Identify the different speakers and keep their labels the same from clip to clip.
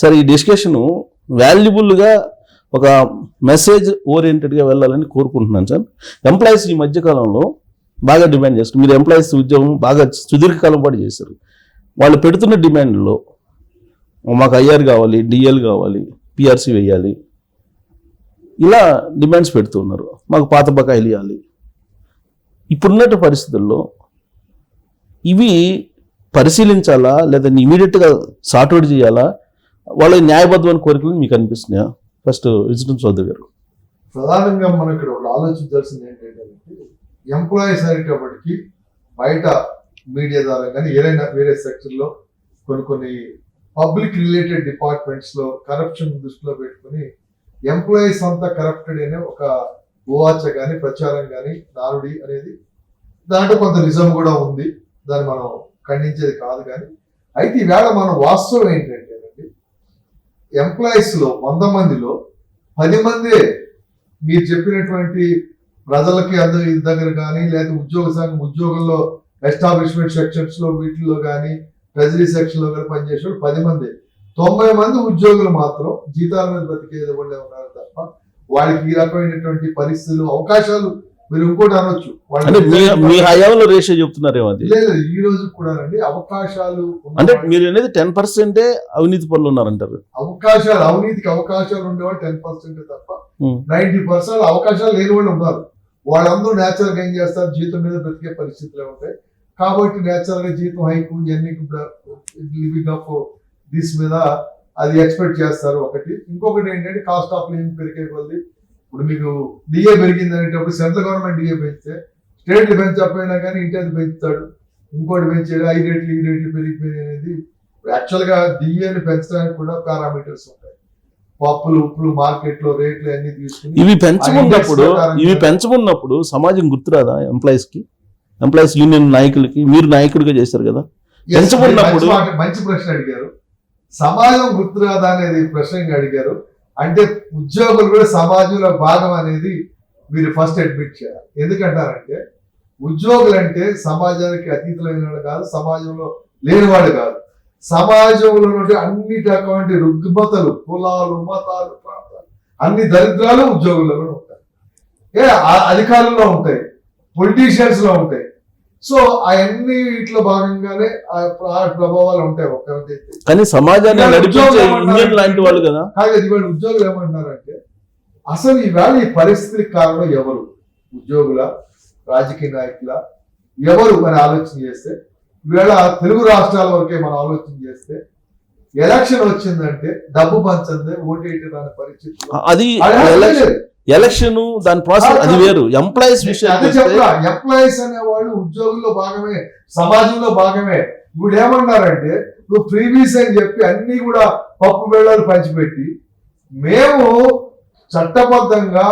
Speaker 1: సరే ఈ డిస్కషన్ వాల్యుబుల్గా ఒక మెసేజ్ ఓరియంటెడ్గా వెళ్ళాలని కోరుకుంటున్నాను సార్. ఎంప్లాయీస్ ఈ మధ్యకాలంలో బాగా డిమాండ్ చేస్తారు మీరు ఎంప్లాయీస్ ఉద్యోగం బాగా సుదీర్ఘకాలం పాటు చేశారు. వాళ్ళు పెడుతున్న డిమాండ్లో మాకు ఐఆర్ కావాలి డిఎల్ కావాలి పిఆర్సీ వేయాలి. ఇలా డిమాండ్స్ పెడుతున్నారు మాకు పాత బకాయిలు ఇవ్వాలి. ఇప్పుడున్నట్టు పరిస్థితుల్లో ఇవి పరిశీలించాలా లేదా ఇమీడియట్గా సార్ట్అవుట్ చేయాలా? వాళ్ళ న్యాయబద్ధమైన కోరికలు మీకు అనిపిస్తున్నాయా? ఫస్ట్ విజిటం చౌదరి గారు.
Speaker 2: ప్రధానంగా మనం ఇక్కడ ఒకటి ఆలోచించాల్సింది ఏంటంటే ఎంప్లాయీస్ అనేటప్పటికి బయట మీడియా ద్వారా కానీ ఏదైనా వేరే సెక్టర్లో కొన్ని కొన్ని పబ్లిక్ రిలేటెడ్ డిపార్ట్మెంట్స్లో కరప్షన్ దృష్టిలో పెట్టుకుని ఎంప్లాయీస్ అంతా కరప్టెడ్ అనే ఒక ఊవాచ కానీ ప్రచారం కానీ నానుడి అనేది దాంట్లో కొంత నిజం కూడా ఉంది. దాన్ని మనం ఖండించేది కాదు కానీ అయితే ఈవేళ మన వాస్తవం ఏంటంటే ఎంప్లాయీస్లో వంద మందిలో పది మందే మీరు చెప్పినటువంటి ప్రజలకి అందరి దగ్గర కానీ లేదా ఉద్యోగ సంఘం ఉద్యోగంలో ఎస్టాబ్లిష్మెంట్ సెక్షన్స్లో వీటిల్లో కానీ ట్రెజరీ సెక్షన్లో కానీ పనిచేసే పది మంది. తొంభై మంది ఉద్యోగులు మాత్రం జీతాల మీద బతికేది వాళ్ళే ఉన్నారు తప్ప వాళ్ళకి ఈ రకమైనటువంటి పరిస్థితులు అవకాశాలు మీరు ఇంకోటి అనొచ్చు.
Speaker 1: మీ హయాంలో రేషియో చెప్తున్నారేమో అది?
Speaker 2: లేదు ఈ రోజు కూడా అండి అవకాశాలు
Speaker 1: అంటే మీరు అనేది టెన్ పర్సెంటే అవినీతి పనులు ఉన్నారంటారు.
Speaker 2: అవకాశాలు అవినీతికి అవకాశాలు ఉండేవాళ్ళు టెన్ పర్సెంట్ తప్ప. నైన్టీ పర్సెంట్ అవకాశాలు లేని వాళ్ళు ఉన్నారు. వాళ్ళందరూ నేచురల్గా ఏం చేస్తారు? జీతం మీద బ్రతికే పరిస్థితులే ఉంటాయి. కాబట్టి నేచురల్గా జీతం హైక్ ఇవన్నీ లివింగ్ ఆఫ్ దిస్ మీద అది ఎక్స్పెక్ట్ చేస్తారు ఒకటి. ఇంకొకటి ఏంటంటే కాస్ట్ ఆఫ్ లివింగ్ పెరిగే కొద్ది ఇప్పుడు మీకు డిఏ పెరిగింది అనేటప్పుడు సెంట్రల్ గవర్నమెంట్ డిఏ పెంచితే స్టేట్లు పెంచకపోయినా కానీ ఇంటి పెంచుతాడు. ఇంకోటి పెంచాడు ఐదు రేట్లు ఈ రేట్లు పెరిగిపోయి అనేది యాక్చువల్గా డిఏని పెంచడానికి కూడా పారామీటర్స్ ఉంటాయి. పప్పులు ఉప్పులు మార్కెట్లో రేట్లు అన్ని తీసుకుని
Speaker 1: ఇవి పెంచుకున్నప్పుడు ఇవి పెంచుకున్నప్పుడు సమాజం గుర్తురాదా ఎంప్లాయీస్కి? ఎంప్లాయీస్ యూనియన్ నాయకులకి? మీరు నాయకుడిగా చేశారు కదా.
Speaker 2: మాట- మంచి ప్రశ్న అడిగారు. సమాజం గుర్తురాదా అనేది ప్రశ్న అడిగారు. అంటే ఉద్యోగులు కూడా సమాజంలో భాగం అనేది మీరు ఫస్ట్ అడ్మిట్ చేయాలి. ఎందుకంటారంటే ఉద్యోగులు అంటే సమాజానికి అతీతులైన వాళ్ళు కాదు సమాజంలో లేనివాడు కాదు. సమాజంలో ఉన్నటువంటి అన్ని రకమైన రుగ్మతలు కులాలు మతాలు ప్రాంతాలు అన్ని దరిద్రాలు ఉద్యోగుల్లో కూడా ఉంటాయి. ఏ ఆ- అధికారుల్లో ఉంటాయి పొలిటీషియన్స్లో ఉంటాయి. సో అవన్నీ వీటిలో భాగంగానే ప్రభావాలు ఉంటాయి ఒక
Speaker 1: కానీ సమాజాన్ని నడిపించే లాంటి వాళ్ళు కదా?
Speaker 2: కాదు ఉద్యోగులు ఏమంటున్నారంటే అసలు ఈవేళ ఈ పరిస్థితికి కారణం ఎవరు? ఉద్యోగుల రాజకీయ నాయకుల ఎవరు అని ఆలోచన చేస్తే ఈవేళ తెలుగు రాష్ట్రాల వరకే మనం ఆలోచన చేస్తే ఎలక్షన్ వచ్చిందంటే డబ్బు పంచందే ఓటేయటం అనే పరిస్థితి
Speaker 1: అది ఎలక్షన్ దాని ప్రాసెస్ అది వేరు. ఎంప్లాయీస్ విషయం
Speaker 2: ఎంప్లాయీస్ అనేవాళ్ళు ఉద్యోగుల్లో భాగమే సమాజంలో భాగమే. ఇప్పుడు ఏమన్నారంటే నువ్వు ప్రీవియస్ అని చెప్పి అన్ని కూడా పప్పు బెళ్ళాలు పంచిపెట్టి మేము చట్టబద్ధంగా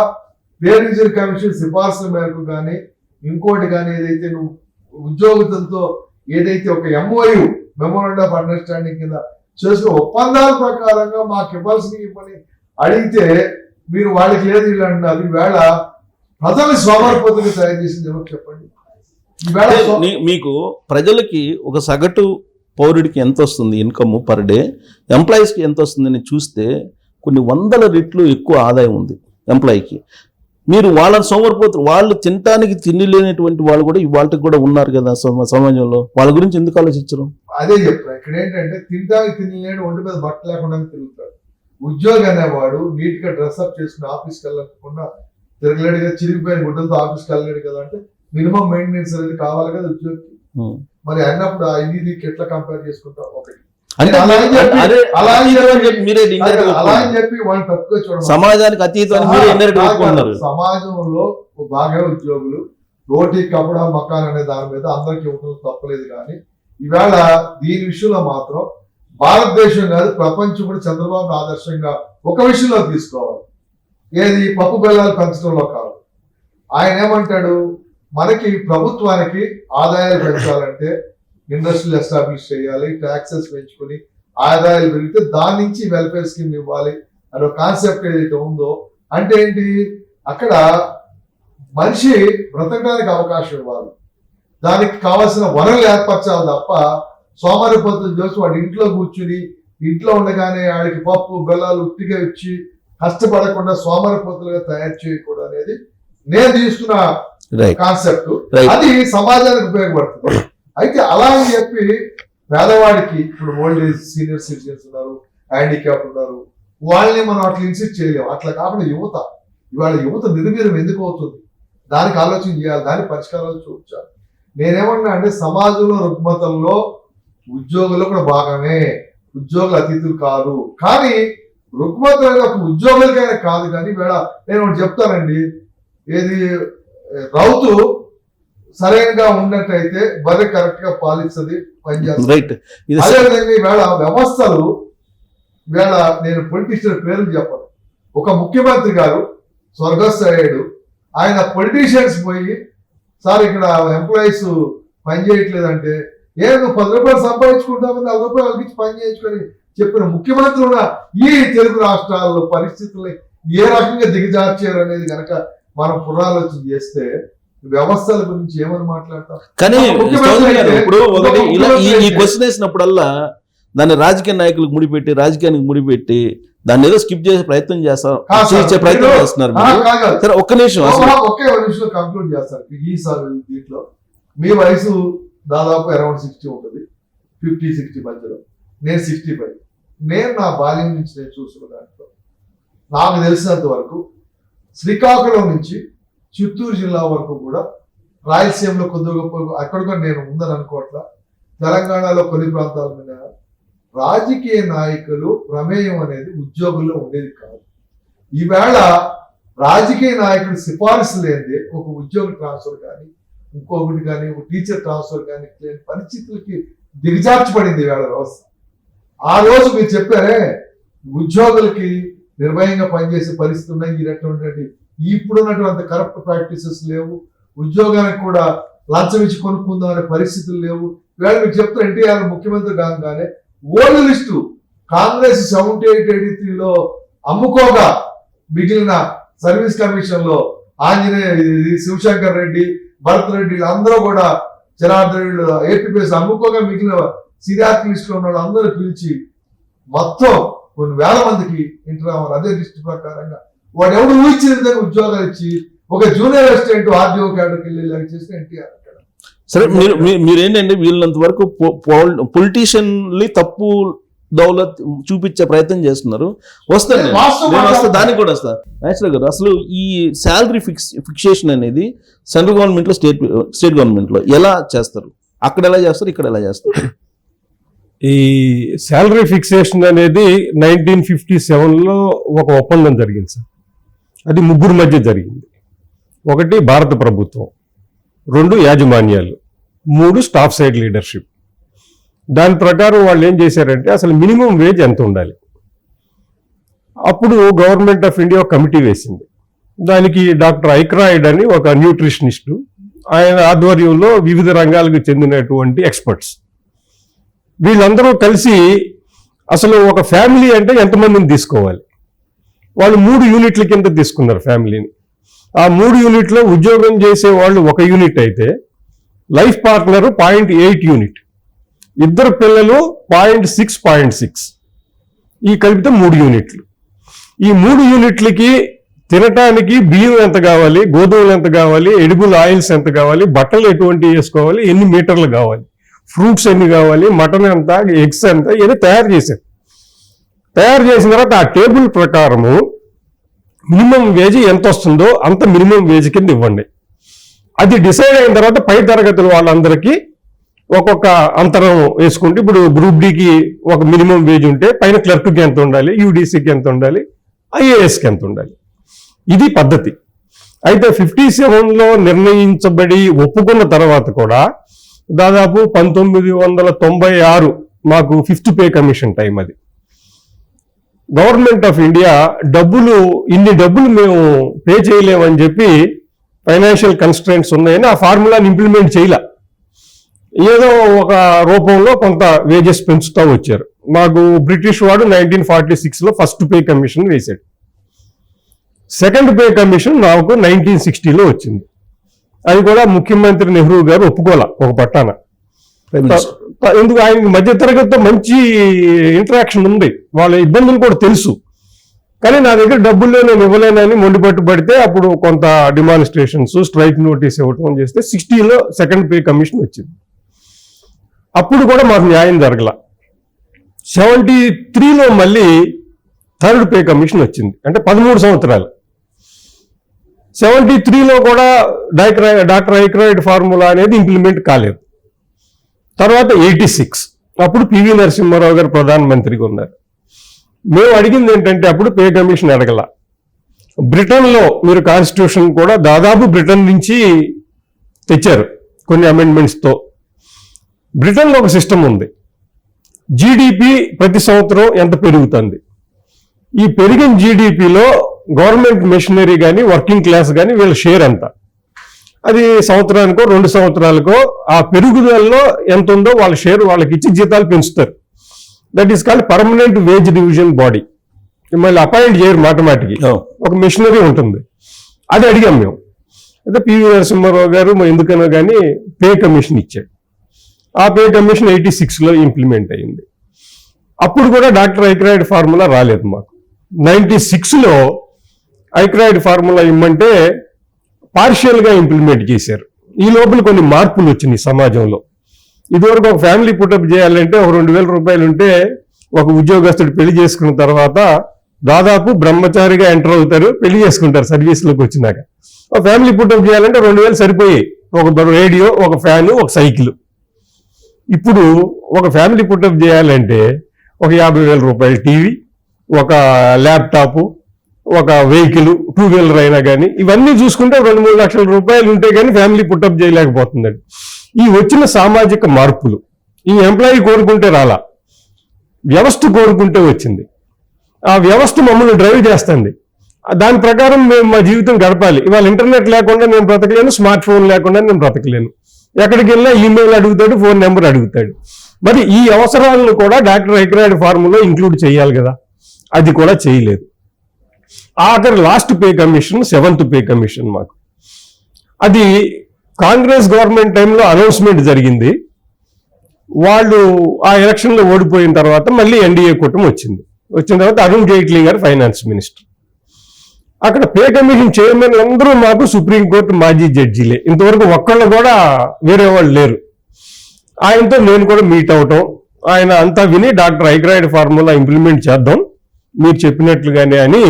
Speaker 2: పే రిజర్వ్ కమిషన్ సిఫార్సుల మేరకు కానీ ఇంకోటి కానీ ఏదైతే నువ్వు ఉద్యోగులతో ఏదైతే ఒక ఎంఓయు మెమోరండం ఆఫ్ అండర్స్టాండింగ్ కింద చేసుకున్న ఒప్పందాల ప్రకారంగా మాకు ఇవ్వాల్సిన ఇవ్వని అడిగితే మీరు వాళ్ళకి లేదు ఇలా అన్నారు ఈవేళ ప్రజలు స్వమర్పతులు తయారు చేసింది ఎవరు చెప్పండి?
Speaker 1: మీకు ప్రజలకి ఒక సగటు పౌరుడికి ఎంత వస్తుంది ఇన్కమ్ పర్ డే ఎంప్లాయీస్కి ఎంత వస్తుందని చూస్తే కొన్ని వందల రెట్లు ఎక్కువ ఆదాయం ఉంది ఎంప్లాయీకి మీరు వాళ్ళని సోమరిపోతారు వాళ్ళు తినటానికి తిండి లేనటువంటి వాళ్ళు కూడా ఇవాళకి కూడా ఉన్నారు కదా సమ- సమాజంలో. వాళ్ళ గురించి ఎందుకు ఆలోచించరు?
Speaker 2: అదే చెప్తా ఇక్కడ ఏంటంటే తింటానికి తినలేడు ఒంటి మీద బట్ట లేకుండా తిరుగుతాడు ఉద్యోగి అనేవాడు నీట్గా డ్రెస్అప్ చేసుకుని ఆఫీస్కి వెళ్ళకుండా తిరగలేడు కదా చిరిగిపోయిన గుడ్డలతో ఆఫీస్కి వెళ్ళలేడు కదా అంటే మినిమం మెయింటెనెన్స్ అనేది కావాలి కదా ఉద్యోగికి.
Speaker 1: ఉం.
Speaker 2: మరి అన్నప్పుడు ఆ ఇది దీనికి ఎట్లా కంపేర్ చేసుకుంటాం ఒకటి.
Speaker 1: సమాజానికి అతీతం
Speaker 2: సమాజంలో బాగా ఉద్యోగులు రోటీ కపడా మకాన్ అనే దాని మీద అందరికి ఇవ్వడం తప్పలేదు కానీ ఈవేళ దీని విషయంలో మాత్రం భారతదేశం కాదు ప్రపంచం కూడా చంద్రబాబు ఆదర్శంగా ఒక విషయంలో తీసుకోవాలి. ఏది? పప్పు బెల్లాలు పెంచడంలో కాదు. ఆయన ఏమంటాడు? మనకి ప్రభుత్వానికి ఆదాయాలు పెంచాలంటే ఇండస్ట్రీలు ఎస్టాబ్లిష్ చేయాలి ట్యాక్సెస్ పెంచుకుని ఆదాయాలు పెరిగితే దాని నుంచి వెల్ఫేర్ స్కీమ్ ఇవ్వాలి అనే కాన్సెప్ట్ ఏదైతే ఉందో అంటే ఏంటి? అక్కడ మనిషి బ్రతకడానికి అవకాశం ఇవ్వాలి. దానికి కావాల్సిన వనరులు ఏర్పరచాలి తప్ప సోమరిపోతులు చేసి వాడి ఇంట్లో కూర్చుని ఇంట్లో ఉండగానే ఆడికి పప్పు బెల్లాలు ఉట్టిగా ఇచ్చి కష్టపడకుండా సోమరపోతులుగా తయారు చేయకూడదు అనేది నేను తీసుకున్న కాన్సెప్ట్. అది సమాజానికి ఉపయోగపడుతుంది. అయితే అలా అని చెప్పి పేదవాడికి ఇప్పుడు ఓల్డ్ ఏజ్ సీనియర్ సిటిజన్స్ ఉన్నారు హ్యాండిక్యాప్ ఉన్నారు వాళ్ళని మనం అట్లా ఇన్సిస్ట్ చేయలేము. అట్లా కాకుండా యువత ఇవాళ యువత నిర్వీర్యం ఎందుకు అవుతుంది? దానికి ఆలోచన చేయాలి దానికి పరిష్కారాలు చూపించాలి. నేనేమన్నా అంటే సమాజంలో రుగ్మతల్లో ఉద్యోగులు కూడా భాగమే. ఉద్యోగులు అతిథులు కాదు. కానీ రుగ్మతలు అనేది ఒక ఉద్యోగులకైనా కాదు కానీ వేళ నేను ఒకటి చెప్తానండి. ఏది రౌతు సరైనగా ఉన్నట్టయితే బర్రె కరెక్ట్గా పాలిస్తుంది పనిచేస్తుంది అదేవిధంగా ఈవేళ వ్యవస్థలు ఈవేళ నేను పొలిటీషియన్ పేర్లు చెప్పను. ఒక ముఖ్యమంత్రి గారు స్వర్గస్థ అయ్యాడు. ఆయన పొలిటీషియన్స్ పోయి సార్ ఇక్కడ ఎంప్లాయీస్ పని చేయట్లేదంటే ఏ నువ్వు పది రూపాయలు సంపాదించుకుంటావు నాలుగు రూపాయలు వాళ్ళకి పని చేయించుకొని చెప్పిన ముఖ్యమంత్రి ఉన్న ఈ తెలుగు రాష్ట్రాల్లో పరిస్థితుల్ని ఏ రకంగా దిగజార్చారు అనేది కనుక మనం పునరాలోచన చేస్తే వ్యవస్థల గురించి ఏమని మాట్లాడతాం?
Speaker 1: కానీ ఇప్పుడు ఈ క్వశ్చన్ వేసినప్పుడల్లా దాన్ని రాజకీయ నాయకులకు ముడిపెట్టి రాజకీయానికి ముడిపెట్టి దాన్ని ఏదో స్కిప్ చేసే ప్రయత్నం చేస్తారు ప్రయత్నం చేస్తున్నారు. సరే ఒక్క నిమిషం
Speaker 2: ఒకే నిమిషంలో కంక్లూడ్ చేస్తారు ఈ సార్ దీంట్లో మీ వయసు దాదాపు అరౌండ్ సిక్స్టీ ఉంటుంది. ఫిఫ్టీ సిక్స్టీ మధ్యలో. నేను సిక్స్టీ ఫైవ్. నేను నా బాల్యం నుంచి నేను చూస్తున్న దాంట్లో. నాకు తెలిసినంత వరకు శ్రీకాకుళం నుంచి చిత్తూరు జిల్లా వరకు కూడా రాయలసీమలో కొద్ది గొప్ప అక్కడ కూడా నేను ఉందని అనుకోవట్లా. తెలంగాణలో కొన్ని ప్రాంతాల మీద రాజకీయ నాయకులు ప్రమేయం అనేది ఉద్యోగుల్లో ఉండేది కాదు. ఈవేళ రాజకీయ నాయకుడు సిఫార్సు లేనిదే ఒక ఉద్యోగ ట్రాన్స్ఫర్ కానీ ఇంకొకటి కానీ టీచర్ ట్రాన్స్ఫర్ కానీ లేని పరిస్థితులకి దిగజార్చబడింది వేళ వ్యవస్థ. ఆ రోజు మీరు చెప్పారే ఉద్యోగులకి నిర్భయంగా పనిచేసే పరిస్థితి ఉన్నాయి ఈ రకమైనటువంటి ఇప్పుడున్నటువంటి కరప్ట్ ప్రాక్టీసెస్ లేవు ఉద్యోగానికి కూడా లంచం ఇచ్చి కొనుక్కుందాం అనే పరిస్థితులు లేవు. ఇవాళ మీకు చెప్తా ఎన్టీఆర్ ముఖ్యమంత్రి కాగానే old list Congress seventy eight eighty త్రీలో అమ్ముకోగా మిగిలిన సర్వీస్ కమిషన్లో ఆంజనేయ శివశంకర్ రెడ్డి భరత్ రెడ్డి అందరూ కూడా జనార్దన్ రెడ్డి ఏపీఎస్ అమ్ముకోగా మిగిలిన సిరియాక్ లిస్ట్లో ఉన్న వాళ్ళందరూ పిలిచి మొత్తం కొన్ని వేల మందికి ఇంటర్ అదే లిస్ట్ ప్రకారంగా. వాడు ఎవడు ఊహించిన విధంగా ఉద్యోగాలు ఇచ్చి ఒక జూనియర్ అసిస్టెంట్ ఆర్డీఓ క్యాడర్కి వెళ్ళేలాగా చేస్తే ఎన్టీఆర్
Speaker 1: సరే మీరు మీ- మీరేంటంటే వీళ్ళంత వరకు పొలిటీషియన్లీ తప్పు దౌలత్ చూపించే ప్రయత్నం చేస్తున్నారు. వస్తాను నేను. వస్తా. దానికి కూడా వస్తా. నేచురల్ గారు అసలు ఈ శాలరీ ఫిక్స్ ఫిక్సేషన్ అనేది సెంట్రల్ గవర్నమెంట్లో స్టేట్ స్టేట్ గవర్నమెంట్లో ఎలా చేస్తారు? అక్కడ ఎలా చేస్తారు? ఇక్కడ ఎలా చేస్తారు?
Speaker 3: ఈ శాలరీ ఫిక్సేషన్ అనేది నైన్టీన్ ఫిఫ్టీ సెవెన్లో ఒక ఒప్పందం జరిగింది సార్. అది ముగ్గురు మధ్య జరిగింది. ఒకటి భారత ప్రభుత్వం రెండు యాజమాన్యాలు మూడు స్టాఫ్ సైడ్ లీడర్షిప్ దాని ప్రకారం వాళ్ళు ఏం చేశారంటే అసలు మినిమం వేజ్ ఎంత ఉండాలి? అప్పుడు గవర్నమెంట్ ఆఫ్ ఇండియా కమిటీ వేసింది. దానికి డాక్టర్ ఐక్రాయిడ్ అని ఒక న్యూట్రిషనిస్టు ఆయన ఆధ్వర్యంలో వివిధ రంగాలకు చెందినటువంటి ఎక్స్పర్ట్స్. వీళ్ళందరూ కలిసి అసలు ఒక ఫ్యామిలీ అంటే ఎంతమందిని తీసుకోవాలి? వాళ్ళు మూడు యూనిట్ల కింద తీసుకున్నారు ఫ్యామిలీని. ఆ మూడు యూనిట్లో ఉద్యోగం చేసే వాళ్ళు ఒక యూనిట్ అయితే life partner point eight unit. ఇద్దరు పిల్లలు పాయింట్ సిక్స్ పాయింట్ సిక్స్. ఈ కలిపితే మూడు యూనిట్లు. ఈ మూడు యూనిట్లకి తినటానికి బియ్యం ఎంత కావాలి గోధుమలు ఎంత కావాలి ఎడిబుల్ ఆయిల్స్ ఎంత కావాలి బట్టలు ఎటువంటి వేసుకోవాలి ఎన్ని మీటర్లు కావాలి ఫ్రూట్స్ ఎన్ని కావాలి మటన్ ఎంత ఎగ్స్ ఎంత ఇవన్నీ తయారు చేశారు. తయారు చేసిన తర్వాత ఆ టేబుల్ ప్రకారము మినిమం వేజ్ ఎంత వస్తుందో అంత మినిమం వేజ్ కింద ఇవ్వండి. అది డిసైడ్ అయిన తర్వాత పై తరగతుల వాళ్ళందరికీ ఒక్కొక్క అంతరం వేసుకుంటే ఇప్పుడు గ్రూప్ డికి ఒక మినిమం వేజ్ ఉంటే పైన క్లర్క్కి ఎంత ఉండాలి యూడీసీకి ఎంత ఉండాలి ఐఏఎస్కి ఎంత ఉండాలి. ఇది పద్ధతి. అయితే ఫిఫ్టీ సెవెన్లో నిర్ణయించబడి ఒప్పుకున్న తర్వాత కూడా దాదాపు పంతొమ్మిది వందల తొంభై ఆరు మాకు ఫిఫ్త్ పే కమిషన్ టైం అది. గవర్నమెంట్ ఆఫ్ ఇండియా డబ్బులు ఇన్ని డబ్బులు మేము పే చేయలేమని చెప్పి ఫైనాన్షియల్ కన్స్ట్రెంట్స్ ఉన్నాయని ఆ ఫార్ములాని ఇంప్లిమెంట్ చేయలే. ఏదో ఒక రూపంలో కొంత వేజెస్ పెంచుతూ వచ్చారు. మాకు బ్రిటిష్ వాడు నైన్టీన్ ఫార్టీ సిక్స్లో ఫస్ట్ పే కమిషన్ వేశాడు. సెకండ్ పే కమిషన్ నాకు నైన్టీన్ సిక్స్టీలో వచ్చింది. అది కూడా ముఖ్యమంత్రి నెహ్రూ గారు ఒప్పుకోలే ఒక పట్టాన. ఎందుకు ఆయన మధ్య తరగతితో మంచి ఇంటరాక్షన్ ఉంది. వాళ్ళ ఇబ్బందులు కూడా తెలుసు. కానీ నా దగ్గర డబ్బులు నేను ఇవ్వలేనని మొండిపట్టు పడితే అప్పుడు కొంత డిమాన్స్ట్రేషన్స్ స్ట్రైక్ నోటీస్ ఇవ్వటం చేస్తే సిక్స్టీలో సెకండ్ పే కమిషన్ వచ్చింది. అప్పుడు కూడా మాకు న్యాయం జరగల. సెవెంటీ త్రీలో మళ్ళీ థర్డ్ పే కమిషన్ వచ్చింది. అంటే పదమూడు సంవత్సరాలు. సెవెంటీ త్రీలో కూడా డాక్టర్ డాక్టర్ ఐక్రాయిడ్ ఫార్ములా అనేది ఇంప్లిమెంట్ కాలేదు. తర్వాత ఎయిటీ సిక్స్. అప్పుడు పివి నరసింహారావు గారు ప్రధానమంత్రిగా ఉన్నారు. మేము అడిగింది ఏంటంటే అప్పుడు పే కమిషన్ అడగల. బ్రిటన్లో మీరు కాన్స్టిట్యూషన్ కూడా దాదాపు బ్రిటన్ నుంచి తెచ్చారు కొన్ని అమెండ్మెంట్స్తో బ్రిటన్లో ఒక సిస్టమ్ ఉంది. జీడిపి ప్రతి సంవత్సరం ఎంత పెరుగుతుంది? ఈ పెరిగిన జీడిపిలో గవర్నమెంట్ మెషినరీ కానీ వర్కింగ్ క్లాస్ కానీ వీళ్ళ షేర్ ఎంత? అది సంవత్సరానికో రెండు సంవత్సరాలకో ఆ పెరుగుదలలో ఎంత ఉందో వాళ్ళ షేర్ వాళ్ళకి ఇచ్చి జీతాలు పెంచుతారు. That is called permanent wage division body మళ్ళీ అపాయింట్ చేయరు మాటమాటికి. ఒక మిషనరీ ఉంటుంది. అది అడిగాం మేము. అయితే పివి నరసింహారావు గారు ఎందుకనో కానీ పే కమిషన్ ఇచ్చాడు ఆ పే కమిషన్ ఎయిటీ సిక్స్లో ఇంప్లిమెంట్ అయింది అప్పుడు కూడా డాక్టర్ ఐక్రాయిడ్ ఫార్ములా రాలేదు మాకు. నైంటీ సిక్స్లో ఐక్రాయిడ్ ఫార్ములా ఇమ్మంటే పార్షియల్గా ఇంప్లిమెంట్ చేశారు. ఈ లోపల కొన్ని మార్పులు వచ్చినాయి సమాజంలో. ఇదివరకు ఒక ఫ్యామిలీ పుటప్ చేయాలంటే ఒక రెండు వేల రూపాయలు ఉంటే ఒక ఉద్యోగస్తుడు పెళ్ళి చేసుకున్న తర్వాత దాదాపు బ్రహ్మచారిగా ఎంటర్ అవుతారు పెళ్ళి చేసుకుంటారు సర్వీస్లోకి వచ్చినాక. ఒక ఫ్యామిలీ పుటప్ చేయాలంటే రెండు వేలు సరిపోయాయి. ఒక రేడియో ఒక ఫ్యాన్ ఒక సైకిల్ ఇప్పుడు ఒక ఫ్యామిలీ పుట్టప్ చేయాలంటే ఒక యాభై వేల రూపాయల టీవీ ఒక ల్యాప్టాప్ ఒక వెహికల్ టూ వీలర్ అయినా కానీ ఇవన్నీ చూసుకుంటే రెండు మూడు లక్షల రూపాయలు ఉంటే కానీ ఫ్యామిలీ పుట్టప్ చేయలేకపోతుందండి. ఈ వచ్చిన సామాజిక మార్పులు ఈ ఎంప్లాయీ కోరుకుంటే రాలా వ్యవస్థ కోరుకుంటే వచ్చింది. ఆ వ్యవస్థ మమ్మల్ని డ్రైవ్ చేస్తుంది. దాని ప్రకారం మేము మా జీవితం గడపాలి. ఇవాళ ఇంటర్నెట్ లేకుండా నేను బ్రతకలేను స్మార్ట్ ఫోన్ లేకుండా నేను బ్రతకలేను. ఎక్కడికి వెళ్ళినా ఈమెయిల్ అడుగుతాడు ఫోన్ నెంబర్ అడుగుతాడు. మరి ఈ అవసరాలను కూడా డాక్టర్ ఐక్రాయిడ్ ఫార్ములో ఇంక్లూడ్ చేయాలి కదా. అది కూడా చేయలేదు. ఆఖరి last pay commission seventh pay commission మాకు. అది కాంగ్రెస్ గవర్నమెంట్ టైంలో అనౌన్స్మెంట్ జరిగింది. వాళ్ళు ఆ ఎలక్షన్లో ఓడిపోయిన తర్వాత మళ్ళీ ఎన్డీఏ కూటమి వచ్చింది. వచ్చిన తర్వాత అరుణ్ జైట్లీ గారు ఫైనాన్స్ మినిస్టర్. అక్కడ పే కమిషన్ చైర్మన్ అందరూ మాకు సుప్రీంకోర్టు మాజీ జడ్జీలే. ఇంతవరకు ఒక్కళ్ళు కూడా వేరే వాళ్ళు లేరు. ఆయనతో నేను కూడా మీట్ అవటం ఆయన అంతా విని డాక్టర్ ఐగ్రాయిడ్ ఫార్ములా ఇంప్లిమెంట్ చేద్దాం మీరు చెప్పినట్లుగానే అని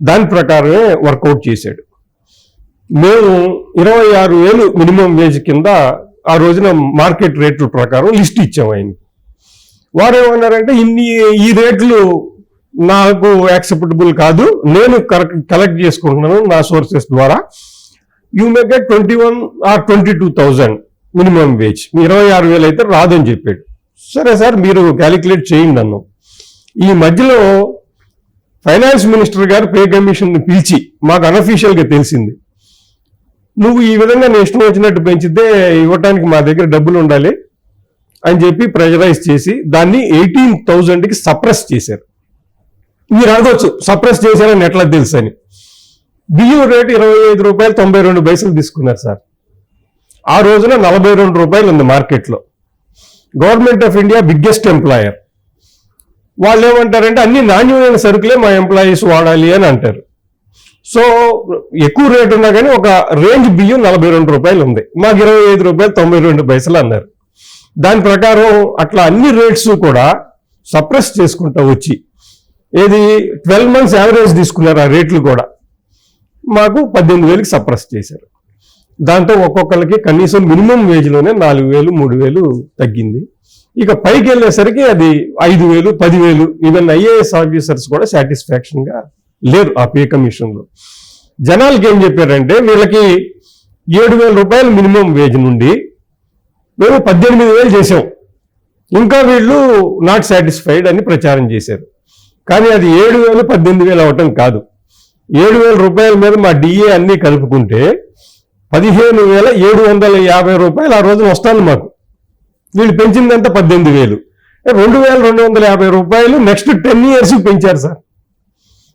Speaker 3: దాని ప్రకారమే వర్కౌట్ చేశాడు. మేము ఇరవై ఆరు వేలు మినిమం వేజ్ కింద ఆ రోజున మార్కెట్ రేట్ల ప్రకారం లిస్ట్ ఇచ్చాం ఆయనకి. వారు ఏమన్నారంటే ఇన్ని ఈ రేట్లు నాకు యాక్సెప్టబుల్ కాదు. నేను కలెక్ట్ చేసుకుంటున్నాను నా సోర్సెస్ ద్వారా. You may get twenty one or twenty two thousand minimum wage ఇరవై ఆరు వేలు అయితే రాదని చెప్పాడు. సరే సార్ మీరు క్యాలిక్యులేట్ చేయండి అన్నాం ఈ మధ్యలో ఫైనాన్స్ మినిస్టర్ గారు పే కమిషన్ని పిలిచి మాకు అనఫీషియల్గా తెలిసింది. నువ్వు ఈ విధంగా నేను ఇష్టం వచ్చినట్టు పెంచితే ఇవ్వటానికి మా దగ్గర డబ్బులు ఉండాలి అని చెప్పి ప్రెజరైజ్ చేసి దాన్ని ఎయిటీన్ థౌజండ్కి సప్రెస్ చేశారు. మీరు అడగొచ్చు సప్రెస్ చేశారని ఎట్లా తెలుసు అని బియ్యం రేటు ఇరవై ఐదు రూపాయలు తొంభై రెండు పైసలు తీసుకున్నారు సార్. ఆ రోజున నలభై రెండు రూపాయలు ఉంది మార్కెట్లో. Government of India biggest employer వాళ్ళు ఏమంటారంటే అన్ని నాణ్యమైన సరుకులే మా ఎంప్లాయీస్ వాడాలి అని అంటారు. సో ఎక్కువ రేటు ఉన్నా కానీ ఒక రేంజ్ బియ్యం నలభై రెండు రూపాయలు ఉంది. మాకు ఇరవై ఐదు రూపాయలు తొంభై రెండు పైసలు అన్నారు. దాని ప్రకారం అట్లా అన్ని రేట్స్ కూడా సప్రెస్ చేసుకుంటా వచ్చి ఏది? ట్వెల్వ్ మంత్స్ యావరేజ్ తీసుకున్నారు ఆ రేట్లు కూడా. మాకు పద్దెనిమిది వేలకి సప్రెస్ చేశారు. దాంతో ఒక్కొక్కరికి కనీసం మినిమం వేజ్లోనే నాలుగు వేలు మూడు వేలు తగ్గింది. ఇక పైకి వెళ్ళేసరికి అది ఐదు వేలు పదివేలు ఈవెన్ ఐఏఎస్ ఆఫీసర్స్ కూడా సాటిస్ఫాక్షన్గా లేరు ఆ పే కమిషన్లో జనాలకి ఏం చెప్పారంటే వీళ్ళకి ఏడు వేల రూపాయలు మినిమం వేజ్ నుండి మేము పద్దెనిమిది వేలు చేసాం ఇంకా వీళ్ళు నాట్ సాటిస్ఫైడ్ అని ప్రచారం చేశారు. కానీ అది ఏడు వేలు పద్దెనిమిది వేలు అవటం కాదు. ఏడు వేల రూపాయల మీద మా డిఏ అన్నీ కలుపుకుంటే పదిహేను వేల ఏడు వందల యాభై రూపాయలు ఆ రోజున వస్తాను మాకు. వీళ్ళు పెంచిందంతా పద్దెనిమిది వేలు. రెండు వేల రెండు వందల యాభై రూపాయలు నెక్స్ట్ టెన్ ఇయర్స్ పెంచారు సార్.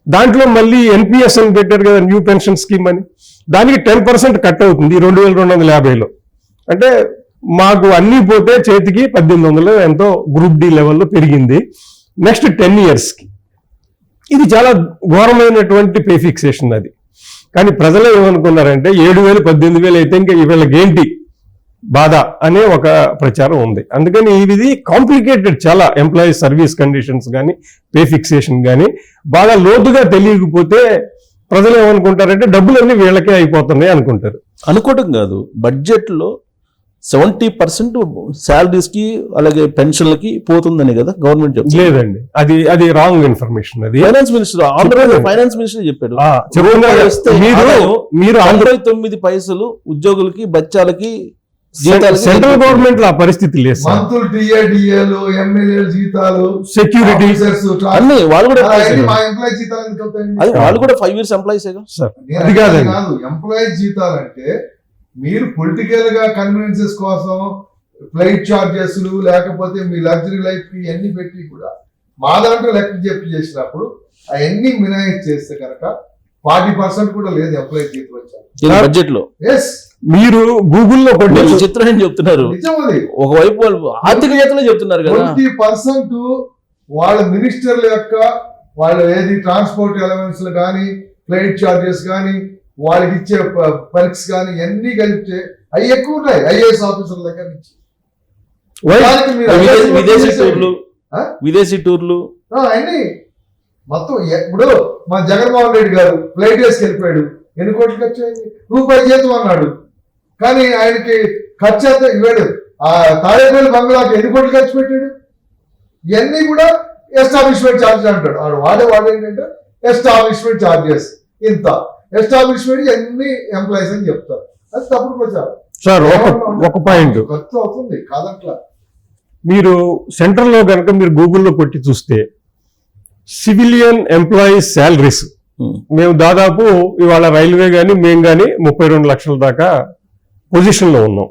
Speaker 3: దాంట్లో మళ్ళీ ఎన్పిఎస్ అని పెట్టారు కదా న్యూ పెన్షన్ స్కీమ్ అని. దానికి టెన్ పర్సెంట్ కట్ అవుతుంది రెండు వేల రెండు వందల యాభైలో. అంటే మాకు అన్నీ పోతే చేతికి పద్దెనిమిది వందలు ఎంతో గ్రూప్ డి లెవెల్లో పెరిగింది. నెక్స్ట్ టెన్ ఇయర్స్కి. ఇది చాలా ఘోరమైనటువంటి పే ఫిక్సేషన్ అది. కానీ ప్రజలు ఏమనుకున్నారంటే ఏడు వేలు పద్దెనిమిది వేలు అయితే ఇంకా వీళ్ళకి ఏంటి బాధ అనే ఒక ప్రచారం ఉంది. అందుకని ఇది కాంప్లికేటెడ్ చాలా ఎంప్లాయీస్ సర్వీస్ కండిషన్స్ కానీ పే ఫిక్సేషన్ కానీ బాగా లోతుగా తెలియకపోతే ప్రజలు ఏమనుకుంటారంటే డబ్బులన్నీ వీళ్ళకే అయిపోతున్నాయి అనుకుంటారు.
Speaker 1: అనుకోవటం కాదు. బడ్జెట్లో సెవెంటీ పర్సెంట్ శాలరీస్కి అలాగే పెన్షన్లకి పోతుందని కదా గవర్నమెంట్ చెప్తుంది.
Speaker 3: లేదండి. అది అది రాంగ్ ఇన్ఫర్మేషన్ అది.
Speaker 1: Finance minister Andhra Pradesh finance minister చెప్పాడు.
Speaker 3: మీరు మీరు ఆంధ్ర
Speaker 1: తొమ్మిది పైసలు ఉద్యోగులకి బచ్చాలకి
Speaker 3: సెంట్రల్ గవర్నమెంట్లో ఆ పరిస్థితి లేదు సార్.
Speaker 2: మంత్రులు టీఏడిఏలు ఎమ్మెల్యేలు జీతాలు
Speaker 3: సెక్యూరిటీ.
Speaker 1: అన్ని వాళ్ళు కూడా? అది వాళ్ళు కూడా ఫైవ్ ఇయర్స్ ఎంప్లాయీస్
Speaker 3: అది
Speaker 2: కాదు. ఎంప్లాయీ జీతాలు అంటే మీరు పొలిటికల్గా కన్వీనియన్సెస్ కోసం ఫ్లైట్ చార్జెస్ లేకపోతే మీ లగ్జరీ లైఫ్ ఇవన్నీ పెట్టి కూడా మా దాంట్లో లెక్క చెప్పి చేసినప్పుడు అవన్నీ మినహాయించి చేస్తే కనుక ఫార్టీ పర్సెంట్ కూడా లేదు ఎంప్లాయీ జీతం వచ్చారు
Speaker 1: బడ్జెట్లో?
Speaker 2: ఎస్
Speaker 3: మీరు గూగుల్లో
Speaker 1: విచిత్రం ఏం చెప్తున్నారు? ఒకవైపు వాళ్ళు ఆర్థిక చేతలో చెప్తున్నారు కదా.
Speaker 2: ట్వంటీ పర్సెంట్ వాళ్ళ మినిస్టర్ల యొక్క వాళ్ళ ఏది ట్రాన్స్పోర్ట్ ఎలవెన్స్ కానీ ఫ్లైట్ చార్జెస్ కానీ వాళ్ళకి ఇచ్చే పర్క్స్ కానీ ఇవన్నీ కలిపితే అవి ఎక్కువ ఉన్నాయి ఐఏఎస్ ఆఫీసర్ల దగ్గర నుంచి.
Speaker 1: విదేశీ. టూర్లు? విదేశీ టూర్లు.
Speaker 2: ఆ, అన్ని మొత్తం ఇప్పుడు మా జగన్మోహన్ రెడ్డి గారు ఫ్లైట్ వేసి వెళ్ళిపోయాడు. ఎన్ని కోట్లు ఖర్చు అయింది? రూపాయి జీతం అన్నాడు. కానీ ఆయనకి ఖర్చు అంతా ఇవ్వాడు ఆ తాడేపల్లి బంగ్లాకి ఎన్ని కోట్లు ఖర్చు పెట్టాడు? ఇవన్నీ కూడా ఎస్టాబ్లిష్మెంట్ ఛార్జెస్ అంటాడు. వాడే వాడు ఏంటంటే ఎస్టాబ్లిష్మెంట్ ఛార్జెస్. ఇంత. ఎస్టాబ్లిష్మెంట్ ఎన్ని ఎంప్లాయీస్ అని చెప్తారు. అది తప్పుడు ప్రచారం.
Speaker 3: సార్ ఒక ఒక పాయింట్.
Speaker 2: ఖర్చు అవుతుంది కాదంట్లా.
Speaker 3: మీరు సెంట్రల్లో కనుక మీరు గూగుల్లో కొట్టి చూస్తే సివిలియన్ ఎంప్లాయీస్ శాలరీస్
Speaker 1: ఉమ్.
Speaker 3: మేము దాదాపు ఇవాళ రైల్వే కానీ మేము కానీ ముప్పై రెండు లక్షల దాకా పొజిషన్లో ఉన్నాం.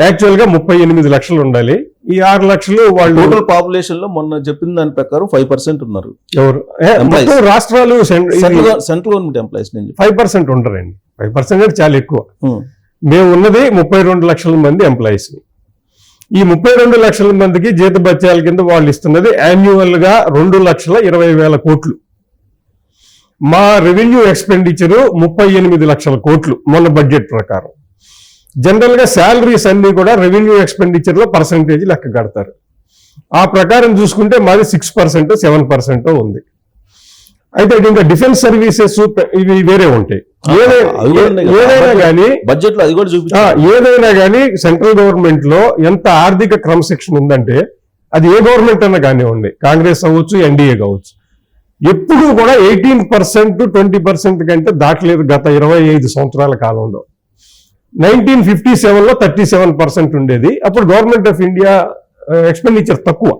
Speaker 3: యాక్చువల్గా ముప్పై ఎనిమిది లక్షలు ఉండాలి. ఈ ఆరు లక్షలు వాళ్ళు
Speaker 1: టోటల్ పాపులేషన్లో మొన్న చెప్పిన దాని ప్రకారం ఫైవ్ పర్సెంట్ ఉన్నారు.
Speaker 3: ఎవరు. మొత్తం రాష్ట్రాలు
Speaker 1: సెంట్రల్ గవర్నమెంట్ ఎంప్లాయీస్ నేను
Speaker 3: ఫైవ్ పర్సెంట్ ఉంటారండి. ఫైవ్ పర్సెంట్ అంటే చాలా ఎక్కువ.
Speaker 1: ఉమ్.
Speaker 3: మేము ఉన్నది ముప్పై రెండు లక్షల మంది ఎంప్లాయీస్ ఈ ముప్పై రెండు లక్షల మందికి జీత బత్యాల కింద వాళ్ళు ఇస్తున్నది యాన్యువల్గా రెండు లక్షల ఇరవై వేల కోట్లు. మా రెవెన్యూ ఎక్స్పెండిచర్ ముప్పై ఎనిమిది లక్షల కోట్లు మొన్న బడ్జెట్ ప్రకారం. జనరల్గా శాలరీస్ అన్ని కూడా రెవెన్యూ ఎక్స్పెండిచర్లో పర్సంటేజ్ లెక్క కడతారు. ఆ ప్రకారం చూసుకుంటే మాది సిక్స్ పర్సెంట్ సెవెన్ పర్సెంట్ ఉంది. అయితే ఇంకా డిఫెన్స్ సర్వీసెస్ ఇవి వేరే ఉంటాయి. ఏదైనా కానీ
Speaker 1: బడ్జెట్లో అది కూడా చూపించారు
Speaker 3: ఏదైనా కానీ సెంట్రల్ గవర్నమెంట్లో ఎంత ఆర్థిక క్రమశిక్షణ ఉందంటే అది ఏ గవర్నమెంట్ అన్నా కానివ్వండి కాంగ్రెస్ అవ్వచ్చు ఎన్డీఏ కావచ్చు ఎప్పుడు కూడా ఎయిటీన్ పర్సెంట్ ట్వంటీ పర్సెంట్ కంటే దాటలేదు గత ఇరవై ఐదు సంవత్సరాల కాలంలో. నైన్టీన్ ఫిఫ్టీ సెవెన్లో థర్టీ సెవెన్ పర్సెంట్ ఉండేది. అప్పుడు గవర్నమెంట్ ఆఫ్ ఇండియా ఎక్స్పెండిచర్ తక్కువ.